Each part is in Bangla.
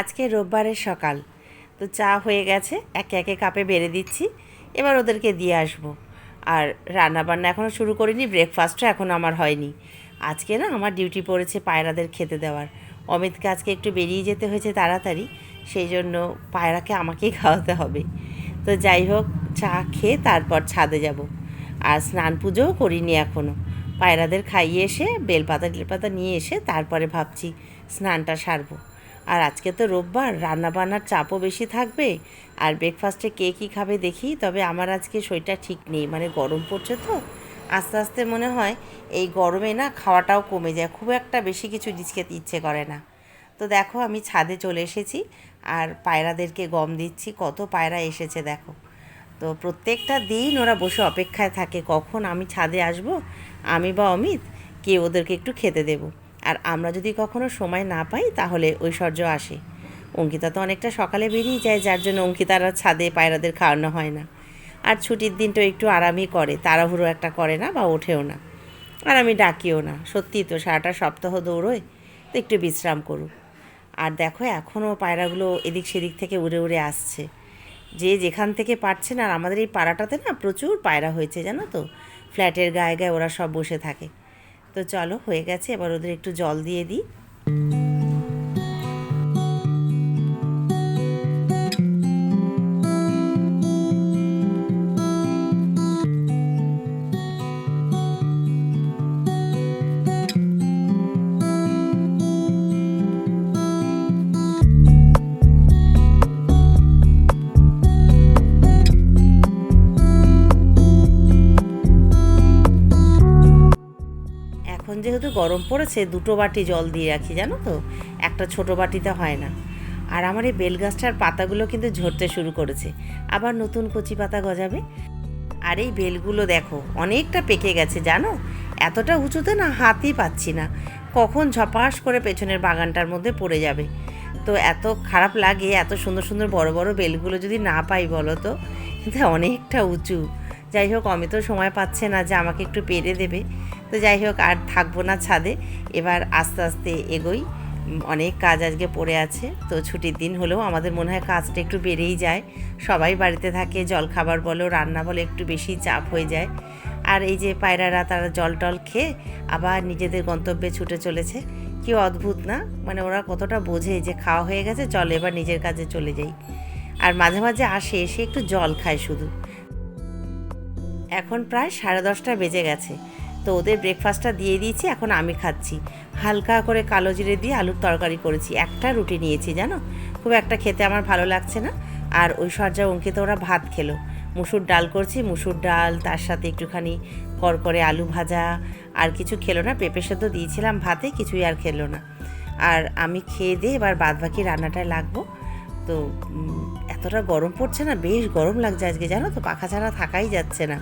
আজকে রোববারের সকাল। তো চা হয়ে গেছে, একে একে কাপে বেড়ে দিচ্ছি, এবার ওদেরকে দিয়ে আসব। আর রান্না বান্না এখনও শুরু করিনি ব্রেকফাস্টও এখনও আমার হয়নি। আজকে না আমার ডিউটি পড়েছে পায়রাদের খেতে দেওয়ার। অমিতকে আজকে একটু বেরিয়ে যেতে হয়েছে তাড়াতাড়ি, সেই জন্য পায়রাকে আমাকেই খাওয়াতে হবে। তো যাই হোক, চা খেয়ে তারপর ছাদে যাব। আর স্নান পুজোও করিনি এখনও পায়রাদের খাইয়ে এসে বেলপাতা টেলপাতা নিয়ে এসে তারপরে ভাবছি স্নানটা সারবো। আর আজকে তো রোববার রান্না বান্নার চাপও বেশি থাকবে। আর ব্রেকফাস্টে কে কী খাবে দেখি, তবে আমার আজকে শরীরটা ঠিক নেই মানে গরম পড়ছে তো। আস্তে আস্তে মনে হয় এই গরমে না খাওয়াটাও কমে যায়, খুব একটা বেশি কিছু জিনিস খেতে ইচ্ছে করে না। তো দেখো আমি ছাদে চলে এসেছি, আর পায়রাদেরকে গম দিচ্ছি, কত পায়রা এসেছে দেখো। তো প্রত্যেকটা দিন ওরা বসে অপেক্ষায় থাকে, কখন আমি ছাদে আসব, আমি বা অমিত, কে ওদেরকে একটু খেতে দেব। আর আমরা যদি কখনো সময় না পাই, তাহলে ঐশ্বর্য আসে। অঙ্কিতা তো অনেকটা সকালে বেরিয়ে যায়, যার জন্য অঙ্কিতার ছাদে পায়রাদের খাওয়ানো হয় না। আর ছুটির দিনটা একটু আরামই করে, তাড়াহুড়ো একটা করে না বা ওঠেও না। আর আমি ডাকিও না সত্যি তো সারাটা সপ্তাহ দৌড়োয়, তো একটু বিশ্রাম করুক আর দেখো এখনও পায়রাগুলো এদিক সেদিক থেকে উড়ে উড়ে আসছে। যে যেখান থেকে পারছে না, আর আমাদের এই পাড়াটাতে না প্রচুর পায়রা হয়েছে, জানো তো? ফ্ল্যাটের গায়ে গায়ে ওরা সব বসে থাকে। তো চলো হয়ে গেছে এবার ওদের একটু জল দিয়ে দিই। যেহেতু গরম পড়েছে, দুটো বাটি জল দিয়ে রাখি, জানো তো? একটা ছোট বাটিতে হয় না। আর আমার এই বেল গাছটার পাতাগুলো কিন্তু ঝরতে শুরু করেছে। আবার নতুন কচি পাতা গজাবে। আর এই বেলগুলো দেখো, অনেকটা পেকে গেছে, জানো? এতটা উঁচুতে না হাতই পাচ্ছি না। কখন ঝপাস করে পেছনের বাগানটার মধ্যে পড়ে যাবে। তো এত খারাপ লাগে, এত সুন্দর সুন্দর বড় বড় বেলগুলো যদি না পাই, বলো তো? কিন্তু অনেকটা উঁচু। যাই হোক, অমিত সময় পাচ্ছে না যে আমাকে একটু পেরে দেবে। তো যাই হোক, আর থাকব না ছাদে। এবার আস্তে আস্তে এগোই। অনেক কাজ আজকে পড়ে আছে। তো ছুটির দিন হলেও আমাদের মনে হয় কাজটা একটু বেড়েই যায়। সবাই বাড়িতে থাকে জল খাবার বলো, রান্না বলো, একটু বেশি চাপ হয়ে যায়। আর এই যে পায়রারা, তারা জল টল খেয়ে আবার নিজেদের গন্তব্যে ছুটে চলেছে। কি অদ্ভুত না? মানে ওরা কতটা বোঝে যে খাওয়া হয়ে গেছে, চল এবার নিজের কাজে চলে যাই। আর মাঝে মাঝে আসে, এসে একটু জল খায় শুধু। এখন প্রায় সাড়ে দশটা বেজে গেছে। তো ওদের ব্রেকফাস্টটা দিয়ে দিয়েছি, এখন আমি খাচ্ছি। হালকা করে কালো জিরে দিয়ে আলুর তরকারি করেছি। একটা রুটি নিয়েছি, জানো? খুব একটা খেতে আমার ভালো লাগছে না। আর ওই সজ্জা অঙ্কিত ওরা ভাত খেলো। মুসুর ডাল করছি, মুসুর ডাল, তার সাথে একটুখানি করকরে আলু ভাজা, আর কিছু খেলো না। পেঁপে সেদ্ধ দিয়েছিলাম ভাতে, কিছুই আর খেলো না। আর আমি খেয়ে দিয়ে এবার বাদবাকি রান্নাটায় লাগবো। তো এতটা গরম পড়ছে না, বেশ গরম লাগছে আজকে, জানো তো? পাখা ছাড়া থাকাই যাচ্ছে না।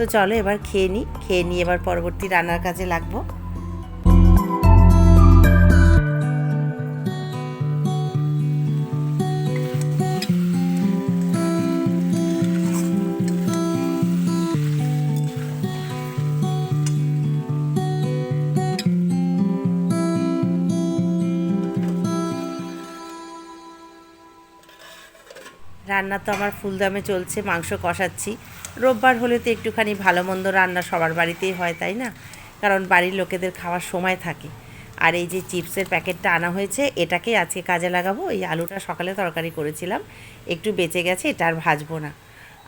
তো চলো এবার খেয়ে নিই খেয়ে নিয়ে এবার পরবর্তী রান্নার কাজে লাগবো। রান্না তো আমার ফুল দামে চলছে, মাংস কষাচ্ছি। রোববার হলে তো একটুখানি ভালো মন্দ রান্না সবার বাড়িতেই হয়, তাই না? কারণ বাড়ির লোকেদের খাওয়ার সময় থাকে। আর এই যে চিপসের প্যাকেটটা আনা হয়েছে, এটাকেই আজকে কাজে লাগাবো। এই আলুটা সকালে তরকারি করেছিলাম, একটু বেঁচে গেছে, এটা আর ভাজবো না।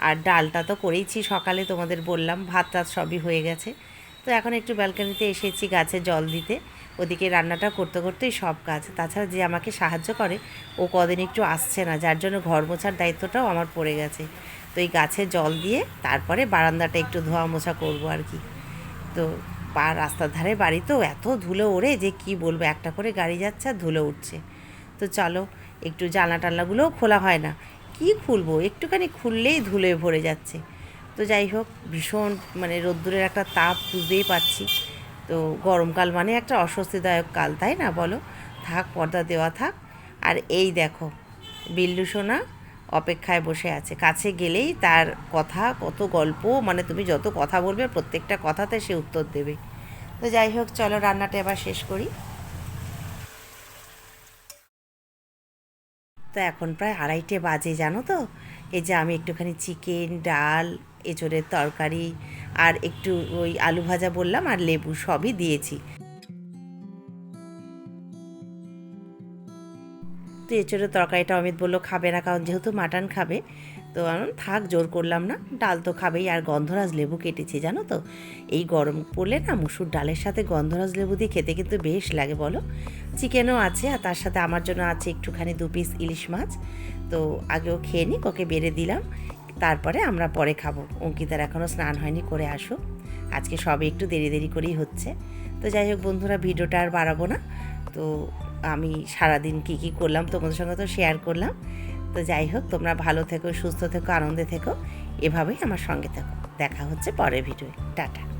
আর ডালটা তো করেইছি সকালে, তোমাদের বললাম ভাত টাত সবই হয়ে গেছে। তো এখন একটু ব্যালকানিতে এসেছি গাছে জল দিতে। ওদিকে রান্নাটা করতে করতেই সব কাজ। তাছাড়া যে আমাকে সাহায্য করে, ও কদিন একটু আসছে না, যার জন্য ঘর মোছার দায়িত্বটাও আমার পড়ে গেছে। তো এই গাছে জল দিয়ে তারপরে বারান্দাটা একটু ধোয়া মোছা করব আর কি। তো পা রাস্তার ধারে বাড়ি তো, এত ধুলো ওড়ে যে কি বলব, একটা করে গাড়ি যাচ্ছে আর ধুলো উঠছে। তো চলো, একটু জানলা টানলাগুলোও খোলা হয় না। কি খুলবো? একটুখানি খুললেই ধুলোয় ভরে যাচ্ছে। তো যাই হোক, ভীষণ মানে রোদ্দুরের একটা তাপ বুঝতেই পারছি। তো গরমকাল মানে একটা অস্বস্তিদায়ক কাল, তাই না বলো? থাক, পর্দা দেওয়া থাক। আর এই দেখো, বিল্লু সোনা অপেক্ষায় বসে আছে। কাছে গেলেই তার কথা, কত গল্প মানে তুমি যত কথা বলবে, প্রত্যেকটা কথাতে সে উত্তর দেবে। তো যাই হোক, চলো রান্নাটা এবার শেষ করি। তো এখন প্রায় আড়াইটে বাজে, জানো তো? এই যে আমি একটুখানি চিকেন, ডাল, এঁচড়ের তরকারি আর একটু ওই আলু ভাজা বললাম আর লেবু সবই দিয়েছি। তো এঁচড়ের তরকারিটা অমিত বলল, খাবে না, কারণ যেহেতু মাটন খাবে তো আমি থাক, জোর করলাম না। ডাল তো খাবেই, আর গন্ধরাজ লেবু কেটেছি, জানো তো? এই গরম পড়লে না মুসুর ডালের সাথে গন্ধরাজ লেবু দিয়ে খেতে কিন্তু বেশ লাগে, বলো? চিকেনও আছে, আর তার সাথে আমার জন্য আছে একটুখানি দু পিস ইলিশ মাছ। তো আগেও খেয়ে নিক, ওকে বেড়ে দিলাম। তারপরে আমরা পরে খাব। অঙ্কিতার এখনও স্নান হয়নি, করে আসো। আজকে সবে একটু দেরি দেরি করেই হচ্ছে। তো যাই হোক বন্ধুরা, ভিডিওটা আর বাড়াবো না। তো আমি সারাদিন কী কী করলাম, তোমাদের সঙ্গে তো শেয়ার করলাম। তো যাই হোক, তোমরা ভালো থেকো, সুস্থ থেকো, আনন্দে থেকো। এভাবেই আমার সঙ্গে থেকো। দেখা হচ্ছে পরের ভিডিও টাটা।